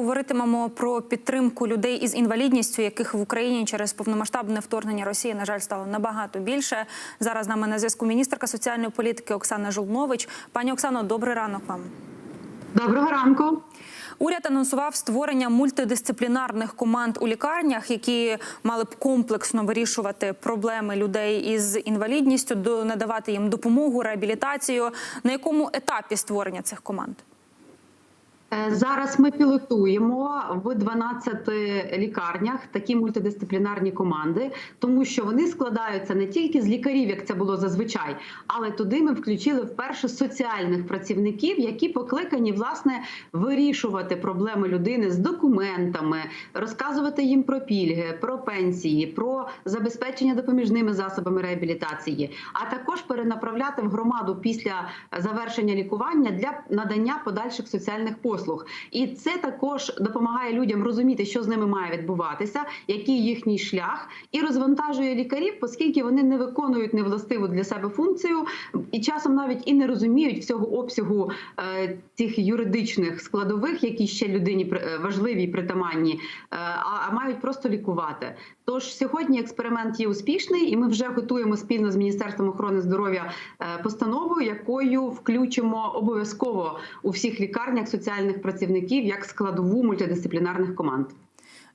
Говоритимемо про підтримку людей із інвалідністю, яких в Україні через повномасштабне вторгнення Росії, на жаль, стало набагато більше. Зараз з нами на зв'язку міністерка соціальної політики Оксана Жолнович. Пані Оксано, добрий ранок вам. Доброго ранку. Уряд анонсував створення мультидисциплінарних команд у лікарнях, які мали б комплексно вирішувати проблеми людей із інвалідністю, надавати їм допомогу, реабілітацію. На якому етапі створення цих команд? Е, Зараз ми пілотуємо в 12 лікарнях такі мультидисциплінарні команди, тому що вони складаються не тільки з лікарів, як це було зазвичай, але туди ми включили вперше соціальних працівників, які покликані власне вирішувати проблеми людини з документами, розказувати їм про пільги, про пенсії, про забезпечення допоміжними засобами реабілітації, а також перенаправляти в громаду після завершення лікування для надання подальших соціальних послуг. І це також допомагає людям розуміти, що з ними має відбуватися, який їхній шлях, і розвантажує лікарів, оскільки вони не виконують невластиву для себе функцію, і часом навіть і не розуміють всього обсягу е, цих юридичних складових, які ще людині е, важливі і притаманні, е, а, а мають просто лікувати. Тож сьогодні експеримент є успішний, і ми вже готуємо спільно з міністерством охорони здоров'я е, постанову, якою включимо обов'язково у всіх лікарнях соціальних працівників як складову мультидисциплінарних команд.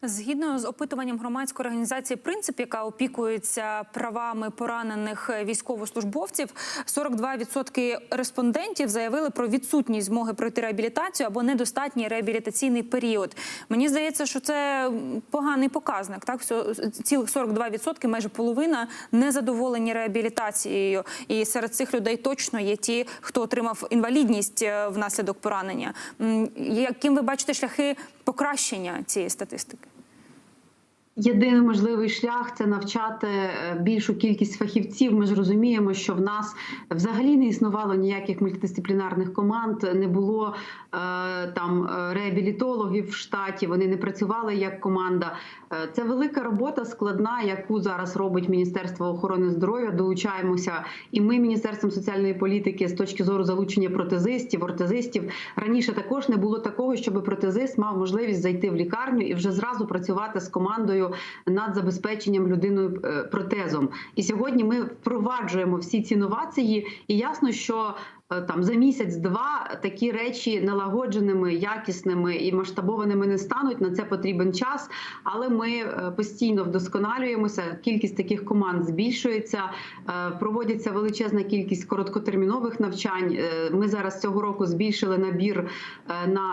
Згідно з опитуванням громадської організації Принцип, яка опікується правами поранених військовослужбовців, 42% респондентів заявили про відсутність змоги пройти реабілітацію або недостатній реабілітаційний період. Мені здається, що це поганий показник. Так, цілих 42%, майже половина незадоволені реабілітацією. І серед цих людей точно є ті, хто отримав інвалідність е, внаслідок поранення. Яким ви бачите шляхи покращення цієї статистики? Єдиний можливий шлях це навчати е, більшу кількість фахівців. Ми ж розуміємо, що в нас взагалі не існувало ніяких мультидисциплінарних команд, не було е, там е, реабілітологів в штаті. Вони не працювали як команда. Це велика робота, складна, яку зараз робить Міністерство охорони здоров'я. Долучаємося, і ми міністерством соціальної політики з точки зору залучення протезистів, ортезистів. Раніше також не було такого, щоб протезист мав можливість зайти в лікарню і вже зразу працювати з командою над забезпеченням людиною е, протезом. І сьогодні ми впроваджуємо всі ці новації, і ясно, що там за місяць-два такі речі налагодженими, якісними і масштабованими не стануть. На це потрібен час, але ми е, постійно вдосконалюємося. Кількість таких команд збільшується. е, Проводиться величезна кількість короткотермінових навчань. Е, Ми зараз цього року збільшили набір е, на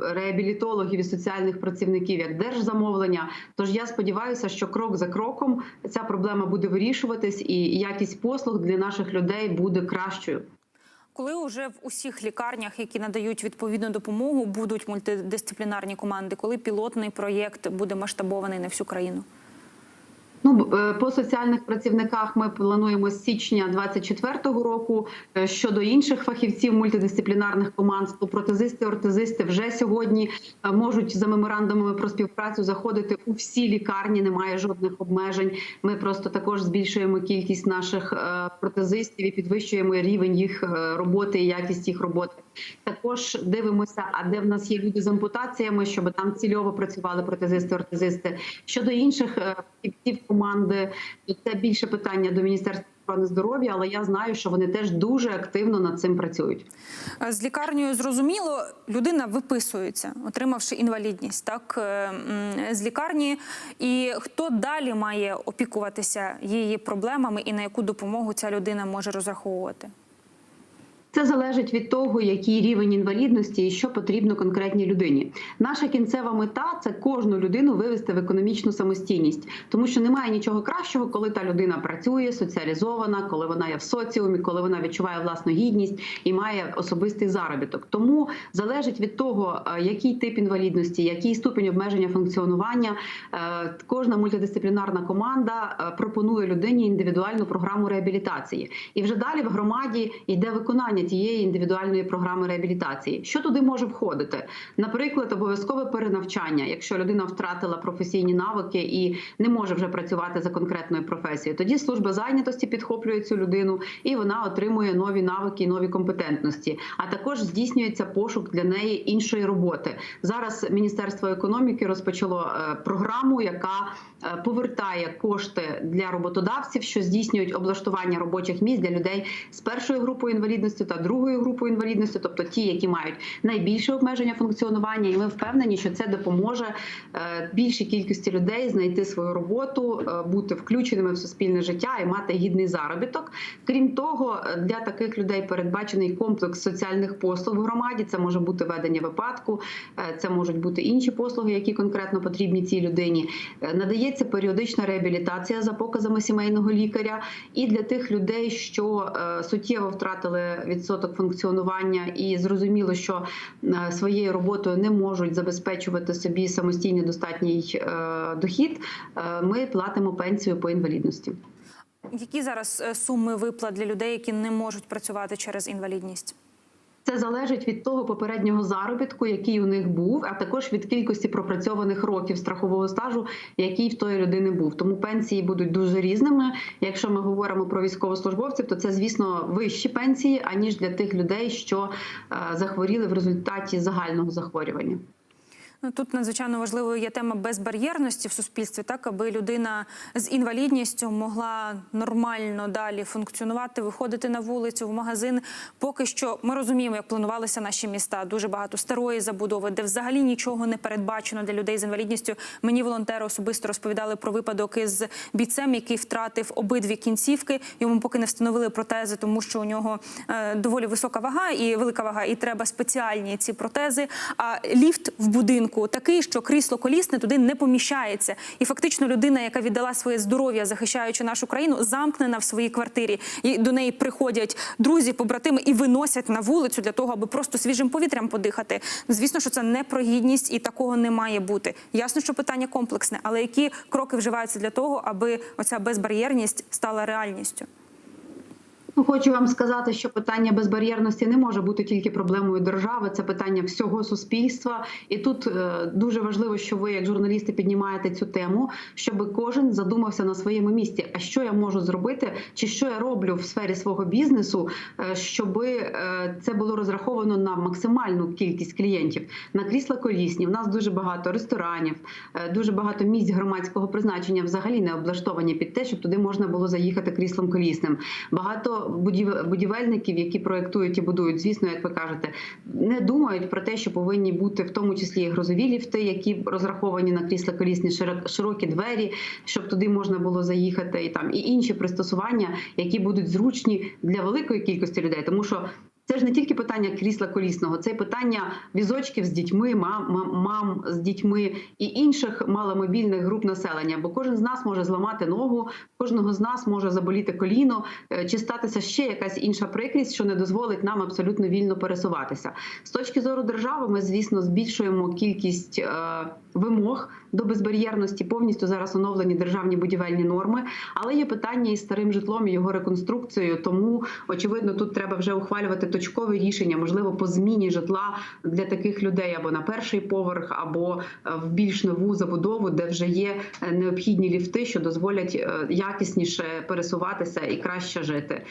е, реабілітологів і соціальних працівників як держзамовлення. Тож я сподіваюся, що крок за кроком ця проблема буде вирішуватись, і якість послуг для наших людей буде кращою. Коли вже в усіх лікарнях, які надають відповідну допомогу, будуть мультидисциплінарні команди, коли пілотний проєкт буде масштабований на всю країну? Ну е, по соціальних працівниках ми плануємо з січня 24-го року. Е, Щодо інших фахівців мультидисциплінарних команд, протезисти, ортезисти вже сьогодні е, можуть за меморандумами про співпрацю заходити у всі лікарні. Немає жодних обмежень. Ми просто також збільшуємо кількість наших протезистів і підвищуємо рівень їх роботи і якість їх роботи. Також дивимося, а де в нас є люди з ампутаціями, щоб там цільово працювали протезисти, ортезисти. Щодо інших фахівців команди, це більше питання до міністерства охорони здоров'я, але я знаю, що вони теж дуже активно над цим працюють. З лікарнею зрозуміло, людина виписується, отримавши інвалідність, так е, з лікарні. І хто далі має опікуватися її проблемами, і на яку допомогу ця людина може розраховувати? Це залежить від того, який рівень інвалідності і що потрібно конкретній людині. Наша кінцева мета це кожну людину вивести в економічну самостійність, тому що немає нічого кращого, коли та людина працює, соціалізована, коли вона є в соціумі, коли вона відчуває власну гідність і має особистий заробіток. Тому залежить від того, е, який тип інвалідності, який ступінь обмеження функціонування. е, Кожна мультидисциплінарна команда е, пропонує людині індивідуальну програму реабілітації, і вже далі в громаді йде виконання тієї індивідуальної програми реабілітації. Що туди може входити? Наприклад, обов'язкове перенавчання, якщо людина втратила професійні навики і не може вже працювати за конкретною професією. Тоді служба зайнятості підхоплює цю людину і вона отримує нові навики, нові компетентності. А також здійснюється пошук для неї іншої роботи. Зараз Міністерство економіки розпочало е, програму, яка е, повертає кошти для роботодавців, що здійснюють облаштування робочих місць для людей з першою групою інвалідності та другою групою інвалідності, тобто ті, які мають найбільше обмеження функціонування, і ми впевнені, що це допоможе е, більшій кількості людей знайти свою роботу, е, бути включеними в суспільне життя і мати гідний заробіток. Крім того, е, для таких людей передбачений комплекс соціальних послуг в громаді. Це може бути ведення випадку, це можуть бути інші послуги, які конкретно потрібні цій людині. Надається періодична реабілітація за показами сімейного лікаря. І для тих людей, що суттєво втратили відсоток функціонування, і зрозуміло, що е, своєю роботою не можуть забезпечувати собі самостійний достатній е, дохід. е, Ми платимо пенсію по інвалідності. Які зараз суми виплат для людей, які не можуть працювати через інвалідність? Це залежить від того попереднього заробітку, який у них був, а також від кількості пропрацьованих років страхового стажу, який в тої людини був. Тому пенсії будуть дуже різними. Якщо ми говоримо про військовослужбовців, то це звісно вищі пенсії аніж для тих людей, що е, захворіли в результаті загального захворювання. Ну, Тут надзвичайно важливою є тема безбар'єрності в суспільстві, так аби людина з інвалідністю могла нормально далі функціонувати, виходити на вулицю, в магазин. Поки що ми розуміємо, як планувалися наші міста. Дуже багато старої забудови, де взагалі нічого не передбачено для людей з інвалідністю. Мені волонтери особисто розповідали про випадок із бійцем, який втратив обидві кінцівки. Йому поки не встановили протези, тому що у нього е, доволі висока вага і велика вага, і треба спеціальні ці протези. А ліфт в будинку такий, що крісло колісне туди не поміщається. І фактично людина, яка віддала своє здоров'я, захищаючи нашу країну, замкнена в своїй квартирі. І до неї приходять друзі, побратими і виносять на вулицю для того, аби просто свіжим повітрям подихати. Звісно, що це не про гідність і такого не має бути. Ясно, що питання комплексне, але які кроки вживаються для того, аби оця безбар'єрність стала реальністю? Хочу вам сказати, що питання безбар'єрності не може бути тільки проблемою держави, це питання всього суспільства. І тут е, дуже важливо, що ви, як журналісти, піднімаєте цю тему, щоб кожен задумався на своєму місці. А що я можу зробити, чи що я роблю в сфері свого бізнесу, е, щоб е, це було розраховано на максимальну кількість клієнтів на крісла колісні. В нас дуже багато ресторанів, дуже багато місць громадського призначення взагалі не облаштовані під те, щоб туди можна було заїхати кріслом колісним. Багато будівельників, які проектують і будують, звісно, як ви кажете, не думають про те, що повинні бути в тому числі і грозові ліфти, які розраховані на крісла колісні, широ- широкі двері, щоб туди можна було заїхати, і там і інші пристосування, які будуть зручні для великої кількості людей, тому що. Це ж не тільки питання крісла колісного, це питання візочків з дітьми, мам, мам, мам з дітьми і інших маломобільних груп населення. Бо кожен з нас може зламати ногу, кожного з нас може заболіти коліно, е, чи статися ще якась інша прикрість, що не дозволить нам абсолютно вільно пересуватися. З точки зору держави, ми звісно збільшуємо кількість е, вимог до безбар'єрності. Повністю зараз оновлені державні будівельні норми, але є питання із старим житлом і його реконструкцією. Тому очевидно, тут треба вже ухвалювати точкове рішення, можливо, по зміні житла для таких людей або на перший поверх, або е, в більш нову забудову, де вже є е, необхідні ліфти, що дозволять е, якісніше пересуватися і краще жити.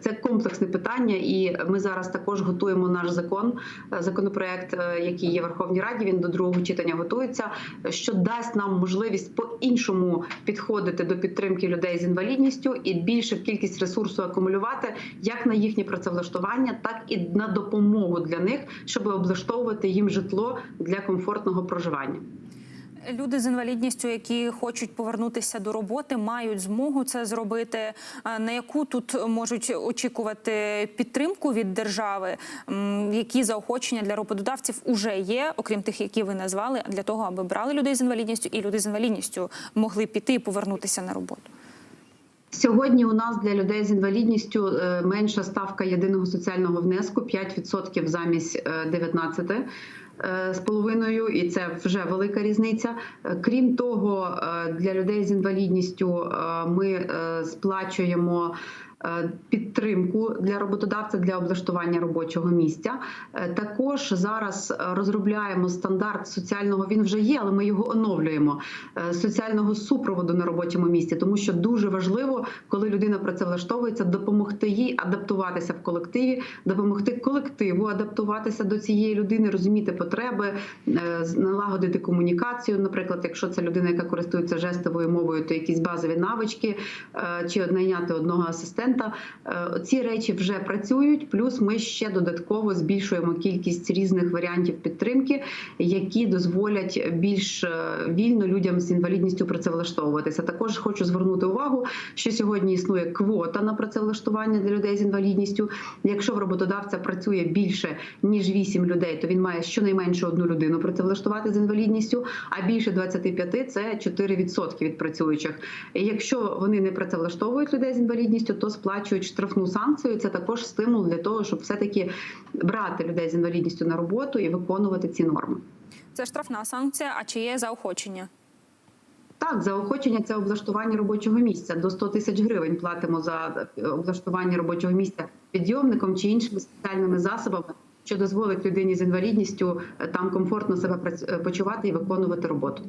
Це комплексне питання, і ми зараз також готуємо наш закон, законопроект, який є в Верховній Раді. Він до другого читання готується, що дасть нам можливість по-іншому підходити до підтримки людей з інвалідністю і більше кількість ресурсу акумулювати як на їхнє працевлаштування, так і на допомогу для них, щоб облаштовувати їм житло для комфортного проживання. Люди з інвалідністю, які хочуть повернутися до роботи, мають змогу це зробити. На яку тут можуть очікувати підтримку від держави? Які заохочення для роботодавців уже є, окрім тих, які ви назвали, для того, аби брали людей з інвалідністю, і люди з інвалідністю могли піти і повернутися на роботу? Сьогодні у нас для людей з інвалідністю е, менша ставка єдиного соціального внеску 5% замість е, 19 е, з половиною, і це вже велика різниця. Е, Крім того, е, для людей з інвалідністю е, ми е, сплачуємо. Е, підтримку для роботодавця для облаштування робочого місця. Е, Також зараз розробляємо стандарт соціального. Він вже є, але ми його оновлюємо е, соціального супроводу на робочому місці, тому що дуже важливо, коли людина працевлаштовується, допомогти їй адаптуватися в колективі, допомогти колективу адаптуватися до цієї людини, розуміти потреби, налагодити комунікацію. Наприклад, якщо це людина, яка користується жестовою мовою, то якісь базові навички чи найняти одного асистента. Е, Ці речі вже працюють. Плюс ми ще додатково збільшуємо кількість різних варіантів підтримки, які дозволять більш е, вільно людям з інвалідністю працевлаштовуватися. Також хочу звернути увагу, що сьогодні існує квота на працевлаштування для людей з інвалідністю. Якщо в роботодавця працює більше ніж 8 людей, то він має щонайменше одну людину працевлаштувати з інвалідністю, а більше 25 – це 4% від працюючих. Якщо вони не працевлаштовують людей з інвалідністю, то сплачують штрафну санкцію. Це також стимул для того, щоб все таки брати людей з інвалідністю на роботу і виконувати ці норми. Це штрафна санкція. А чи є заохочення? Так, заохочення це облаштування робочого місця. До 100 тисяч гривень платимо за е, облаштування робочого місця підйомником чи іншими спеціальними засобами, що дозволить людині з інвалідністю е, там комфортно себе е, почувати і виконувати роботу.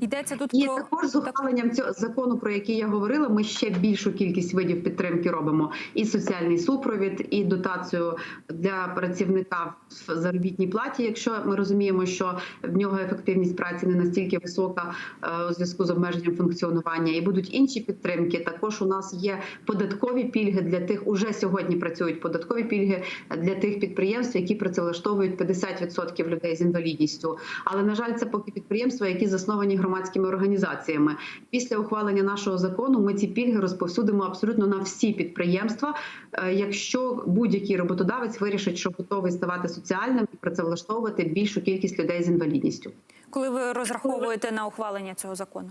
Йдеться тут І про також з ухваленням цього закону, про який я говорила, ми ще більшу кількість видів підтримки робимо: і соціальний супровід, і дотацію для працівника в заробітній платі. Якщо ми розуміємо, що в нього ефективність праці не настільки висока е, у зв'язку з обмеженням функціонування, і будуть інші підтримки. Також у нас є податкові пільги для тих, уже сьогодні працюють податкові пільги для тих підприємств, які працевлаштовують 50% людей з інвалідністю. Але на жаль, це поки підприємства, які засновані громадськими організаціями. Після ухвалення нашого закону ми ці пільги розповсюдимо абсолютно на всі підприємства. е, Якщо будь-який роботодавець вирішить, що готовий ставати соціальним і працевлаштовувати більшу кількість людей з інвалідністю. коли ви розраховуєте на ухвалення цього закону?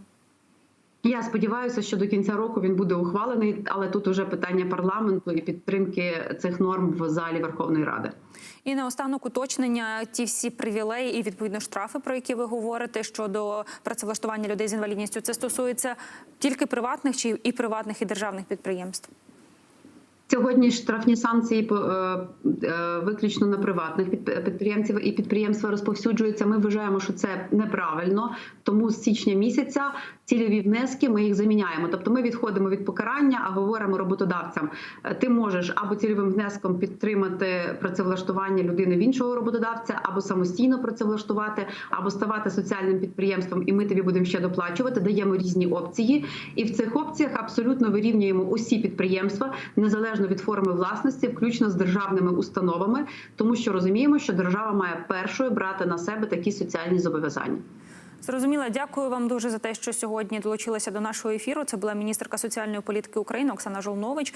Я сподіваюся, що до кінця року він буде ухвалений, але тут уже питання парламенту і підтримки цих норм в залі Верховної Ради. І наостанок уточнення ті всі привілеї і відповідно штрафи, про які ви говорите щодо працевлаштування людей з інвалідністю. Це стосується тільки приватних чи і приватних і державних підприємств. Сьогодні штрафні санкції е, е, виключно на приватних підприємців і підприємства розповсюджуються. Ми вважаємо, що це неправильно. Тому з січня місяця цільові внески ми їх заміняємо. Тобто ми відходимо від покарання, а говоримо роботодавцям: е, ти можеш або цільовим внеском підтримати працевлаштування людини в іншого роботодавця, або самостійно працевлаштувати, або ставати соціальним підприємством, і ми тобі будемо ще доплачувати. Даємо різні опції, і в цих опціях абсолютно вирівнюємо усі підприємства незалежно від форми власності, включно з державними установами, тому що розуміємо, що держава має першою брати на себе такі соціальні зобов'язання. Зрозуміла, дякую вам дуже за те, що сьогодні долучилися до нашого ефіру. Це була міністерка соціальної політики України Оксана Жолнович.